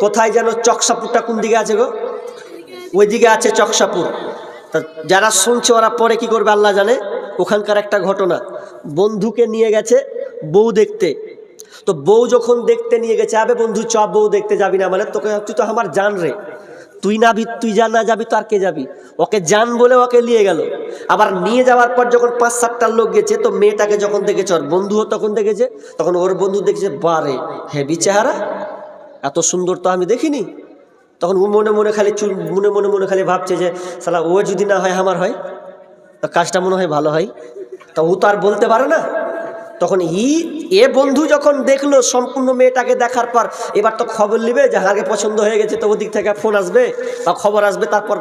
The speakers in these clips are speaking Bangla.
কোথায় যেন চকসাপুরটা কোন দিকে আছে গো? ওই দিকে আছে চকসাপুর। তা যারা শুনছে, ওরা পরে কি করবে আল্লাহ জানে? ওখানকার একটা ঘটনা। বন্ধুকে নিয়ে গেছে বউ দেখতে। তো বউ যখন দেখতে নিয়ে গেছে, আবে বন্ধু, চ, বউ দেখতে যাবি না মানে তোকে তুই তো আমার জান রে। তুই না তুই যা না যাবি তো আর কে যাবি? ওকে জান বলে ওকে নিয়ে গেল। আবার নিয়ে যাওয়ার পর যখন পাঁচ সাতটা লোক গেছে, তো মেয়েটাকে যখন দেখেছে, ওর বন্ধুও তখন দেখেছে, তখন ওর বন্ধু দেখেছে, বারে হেবি চেহারা। এত সুন্দর তো আমি দেখিনি। তখন ও মনে মনে খালি চুল, মনে মনে মনে খালি ভাবছে যে, সালা, ও যদি না হয় আমার হয়, তো কাজটা মনে হয় ভালো হয়। তা ও তো আর বলতে পারে না। তখন ই, এ বন্ধু যখন দেখল সম্পূর্ণ মেয়েটাকে দেখার পর, এবার তো খবর নিবে যে আগে পছন্দ হয়ে গেছে তো ওদিক থেকে ফোন আসবে বা খবর আসবে, তারপর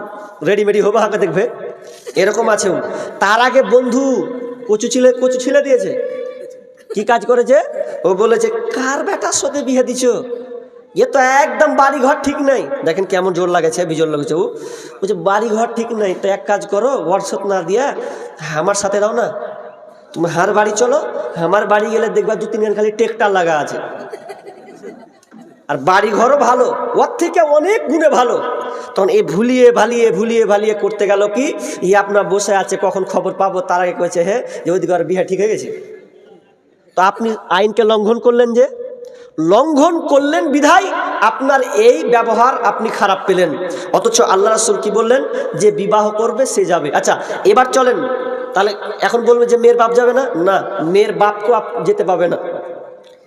রেডিমেডি হবে আগে দেখবে। এরকম আছে। তার আগে বন্ধু কচু ছিলে কচু ছিলে দিয়েছে। কি কাজ করেছে? ও বলেছে, কার বেটার সাথে বিয়ে দিছো? এ তো একদম বাড়ি ঘর ঠিক নাই দেখেন কেমন জোর লাগেছে বিজোর লাগেছে ও বলছে বাড়ি ঘর ঠিক নাই তো এক কাজ করো হোয়াটসঅ্যাপ না দিয়া আমার সাথে দাও না তুমি হার বাড়ি চলো আমার বাড়ি গেলে দেখবা দু তিনখান খালি টেকটার লাগা আছে আর বাড়ি ঘরও ভালো ওর থেকে অনেক গুণে ভালো তখন এই ভুলিয়ে ভালিয়ে ভুলিয়ে ভালিয়ে করতে গেল কি ই আপনার বসে আছে কখন খবর পাবো তার আগে কয়েছে হ্যাঁ যে ওইদিকে আর বিয়ে ঠিক হয়ে গেছে তো আপনি আইনকে লঙ্ঘন করলেন যে লঙ্ঘন করলেন বিধায় আপনার এই ব্যবহার আপনি খারাপ পেলেন। অথচ আল্লাহ রাসুল কি বললেন? যে বিবাহ করবে, সে যাবে। আচ্ছা এবার চলেন। তাহলে এখন বলবে যে মেয়ের বাপ যাবে না? না, মেয়ের বাপকেও যেতে পাবে না।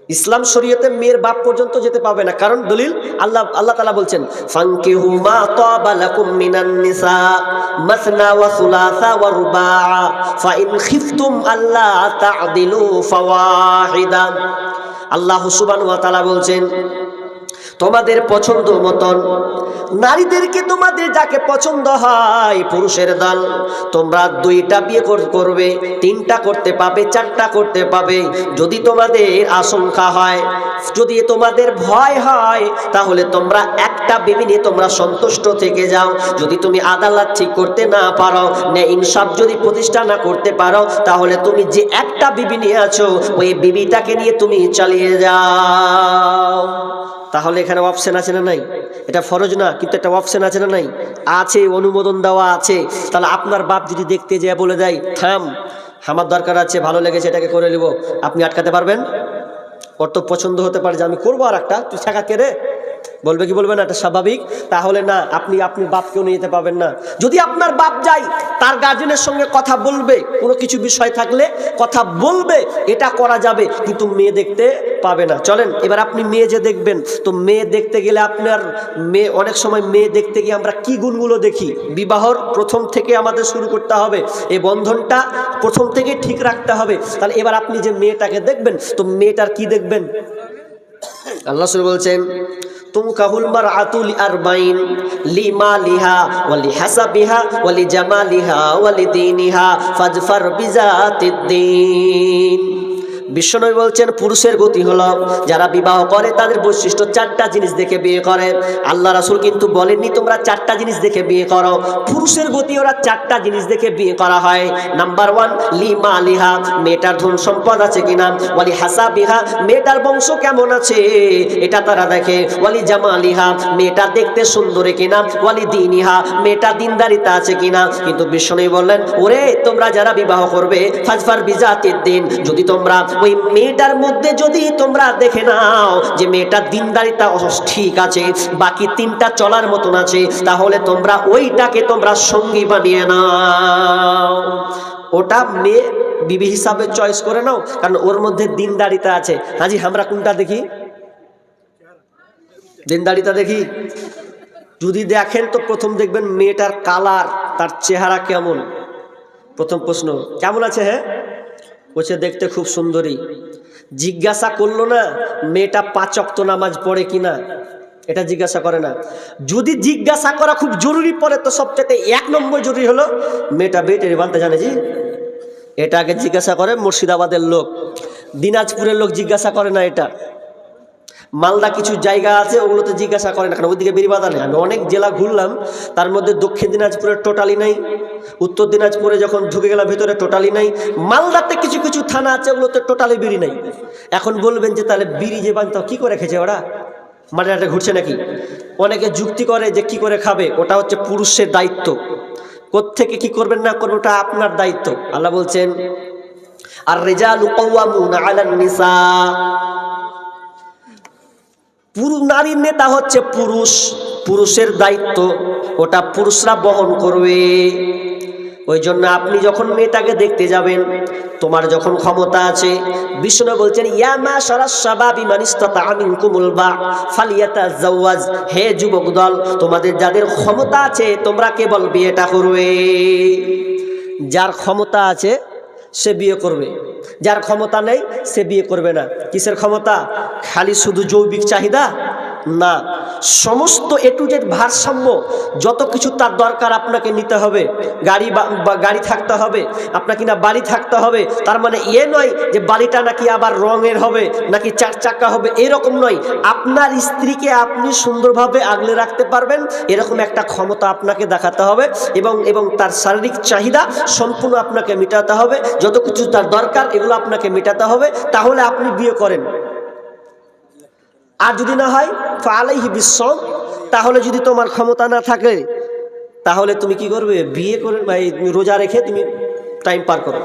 ইসলাম শরীয়তে মেয়ের বাপ পর্যন্ত যেতে পাবে না। কারণ দলিল আল্লাহ আল্লাহ তালা বলছেন ফাইন খিফতুম আল্লা তা'দিলু আল্লাহ সুবান বলছেন তোমাদের পছন্দ মতন নারীদেরকে তোমাদের যাকে পছন্দ হয়, পুরুষের দল, তোমরা দুইটা বিয়ে কর- করবে, তিনটা করতে পাবে, চারটা করতে পাবে। যদি তোমাদের আশঙ্কা হয়, যদি তোমাদের ভয় হয়, তাহলে তোমরা একটা বিবি নিয়ে তোমরা সন্তুষ্ট থেকে যাও। যদি তুমি আদালত ঠিক করতে না পারো, নে ইনসাফ যদি প্রতিষ্ঠা না করতে পারো, তাহলে তুমি যে একটা বিবি নিয়ে আছো, ওই বিবিটাকে নিয়ে তুমি চালিয়ে যাও। তাহলে এখানে অপশান আছে না নাই? এটা ফরজ না, কিন্তু একটা অপশান আছে না নাই? আছে, অনুমোদন দেওয়া আছে। তাহলে আপনার বাপ যদি দেখতে যায়, বলে দেয়, থাম, আমার দরকার আছে, ভালো লেগেছে, এটাকে করে নেব। আপনি আটকাতে পারবেন? ওর তো পছন্দ হতে পারে যে, আমি করব আর একটা তুই ছাকা কে রে? বলবে কি বলবে না? এটা স্বাভাবিক। তাহলে না, আপনি আপনি বাপকেও নিয়ে যেতে পাবেন না। যদি আপনার বাপ যায়, তার গার্জেনের সঙ্গে কথা বলবে, কোনো কিছু বিষয় থাকলে কথা বলবে, এটা করা যাবে, কিন্তু মেয়ে দেখতে পাবে না। চলেন, এবার আপনি মেয়ে যে দেখবেন, তো মেয়ে দেখতে গেলে আপনার মেয়ে, অনেক সময় মেয়ে দেখতে গিয়ে আমরা কি গুণগুলো দেখি? বিবাহর প্রথম থেকে আমাদের শুরু করতে হবে এই বন্ধনটা প্রথম থেকে ঠিক রাখতে হবে। তাহলে এবার আপনি যে মেয়েটাকে দেখবেন, তো মেয়েটার কি দেখবেন? আল্লাহ বলছেন তুম কাহুল মার আতুল আরবাইন লি মালিহা ওয়ালি হাসাবিহা ওয়ালি জামালিহা ওয়ালি দিনিহা ফাজফার বিজাতিদ্দিন বিশ্বনবী বলছেন, পুরুষের গতি হলো যারা বিবাহ করে, তাদের বৈশিষ্ট্য চারটা জিনিস দেখে বিয়ে করে। আল্লাহ রাসূল কিন্তু বলেননি, তোমরা চারটা জিনিস দেখে বিয়ে করো। পুরুষের গতি ওরা চারটা জিনিস দেখে বিয়ে করা হয়। নাম্বার ওয়ান লিমা আলিহা মেয়েটার ধন সম্পদ আছে কিনা? ওয়ালি হাসা বিহা মেয়েটার বংশ কেমন আছে? এটা তারা দেখে। ওয়ালি জামা আলিহা মেয়েটা দেখতে সুন্দরী কিনা? ওয়ালি দিনিহা, মেয়েটা দিনদারিতা আছে কিনা? কিন্তু বিষ্ণু বললেন, ওরে, তোমরা যারা বিবাহ করবে, ফাজফার বিজাতির দিন, যদি তোমরা ওই মেয়েটার মধ্যে যদি তোমরা দেখে নাও যে মেয়েটা দিনদারিতা ঠিক আছে, বাকি তিনটা চলার মতন আছে, তাহলে তোমরা ওইটাকে তোমরা সঙ্গী বানিয়ে নাও। ওটা মেয়ে বিবি হিসাবে চয়েস করে নাও, কারণ ওর মধ্যে দিনদারিতা আছে। হাজি, আমরা কোনটা দেখি? দিনদারিতা দেখি? যদি দেখেন তো প্রথম দেখবেন মেয়েটার কালার তার চেহারা কেমন? প্রথম প্রশ্ন, কেমন আছে হ্যাঁ? বলছে, দেখতে খুব সুন্দরী। জিজ্ঞাসা করল না, মেয়েটা পাঁচ অক্ত নামাজ পড়ে কিনা এটা জিজ্ঞাসা করে না। যদি জিজ্ঞাসা করা খুব জরুরি পড়ে, তো সবচেয়ে এক নম্বর জরুরি হলো, মেয়েটা বেটের বানতে জানে জি? এটা আগে জিজ্ঞাসা করে মুর্শিদাবাদের লোক। দিনাজপুরের লোক জিজ্ঞাসা করে না এটা। মালদা কিছু জায়গা আছে, ওগুলোতে জিজ্ঞাসা করে না, কারণ ওইদিকে বেরিবাদা নেই। আমি অনেক জেলা ঘুরলাম, তার মধ্যে দক্ষিণ দিনাজপুরের টোটালি নাই। উত্তর দিনাজপুরে যখন ঢুকে গেলাম, ভেতরে টোটালি নাই। মালদাতে কিছু কিছু থানা আছে, ওগুলোতে টোটালি বিড়ি নাই। এখন বলবেন যে, তাহলে বিড়ি যে বানতাম কি করে খেছে ওরা? মাঠে ঘুরছে নাকি? অনেকে যুক্তি করে যে, কি করে খাবে? ওটা হচ্ছে পুরুষের দায়িত্ব। কোত্থেকে কি করবেন না করবেন, ওটা আপনার দায়িত্ব। আল্লাহ বলছেন আর রেজাল নারীর নেতা হচ্ছে পুরুষ। পুরুষের দায়িত্ব, ওটা পুরুষরা বহন করবে। ওই জন্য আপনি যখন মেয়েটাকে দেখতে যাবেন, তোমার যখন ক্ষমতা আছে, বিষ্ণু বলছেন ইয়ামা কুমুল বা ফালিয়াতা জাওয়াজ হে যুবক দল, তোমাদের যাদের ক্ষমতা আছে, তোমরা কেবল বিয়েটা করবে। যার ক্ষমতা আছে, সে বিয়ে করবে। যার ক্ষমতা নেই, সে বিয়ে করবে না। কিসের ক্ষমতা? খালি শুধু যৌবিক চাহিদা? না। সমস্ত এ টু জেড ভারসাম্য, যত কিছু তার দরকার আপনাকে নিতে হবে। গাড়ি বা গাড়ি থাকতে হবে আপনাকে না বাড়ি থাকতে হবে, তার মানে এ নয় যে বাড়িটা নাকি আবার রঙের হবে, নাকি চার চাকা হবে, এরকম নয়। আপনার স্ত্রীকে আপনি সুন্দরভাবে আগলে রাখতে পারবেন, এরকম একটা ক্ষমতা আপনাকে দেখাতে হবে এবং এবং তার শারীরিক চাহিদা সম্পূর্ণ আপনাকে মেটাতে হবে। যত কিছু তার দরকার, এগুলো আপনাকে মেটাতে হবে। তাহলে আপনি বিয়ে করেন। আর যদি না হয় ফালাইহি বিশ্বম তাহলে যদি তোমার ক্ষমতা না থাকে, তাহলে তুমি কি করবে? বিয়ে করে ভাই রোজা রেখে তুমি টাইম পার করো।